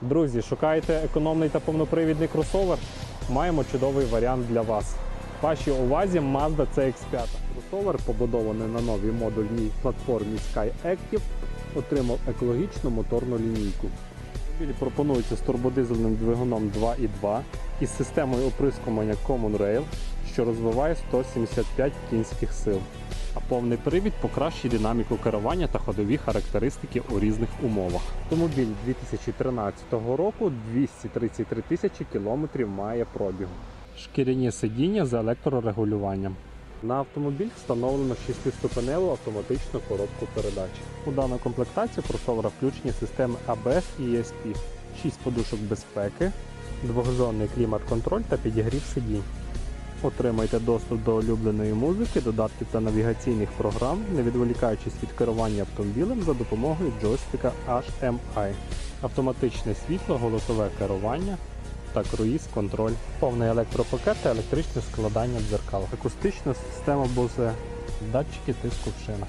Друзі, шукаєте економний та повнопривідний кросовер? Маємо чудовий варіант для вас. Вашій увазі Mazda CX-5. Кросовер, побудований на новій модульній платформі Sky Active, отримав екологічну моторну лінійку. Автомобілі пропонується з турбодизельним двигуном 2.2 із системою оприскування Common Rail, що розвиває 175 кінських сил. А повний привід покращує динаміку керування та ходові характеристики у різних умовах. Автомобіль 2013 року 233 тисячі кілометрів має пробігу. Шкіряні сидіння з електрорегулюванням. На автомобіль встановлено 6-ступеневу автоматичну коробку передач. У дану комплектацію кросовера включені системи ABS і ESP, 6 подушок безпеки, двохзонний клімат-контроль та підігрів сидінь. Отримайте доступ до улюбленої музики, додатків та навігаційних програм, не відволікаючись від керування автомобілем за допомогою джойстика HMI, автоматичне світло, голосове керування та круїз-контроль, повний електропакет та електричне складання дзеркал, акустична система Bose, датчики тиску в шинах.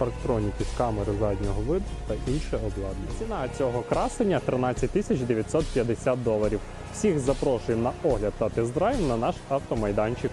Парктроніки з камери заднього виду та інше обладнання. Ціна цього красення 13 950 доларів. Всіх запрошуємо на огляд та тест-драйв на наш автомайданчик.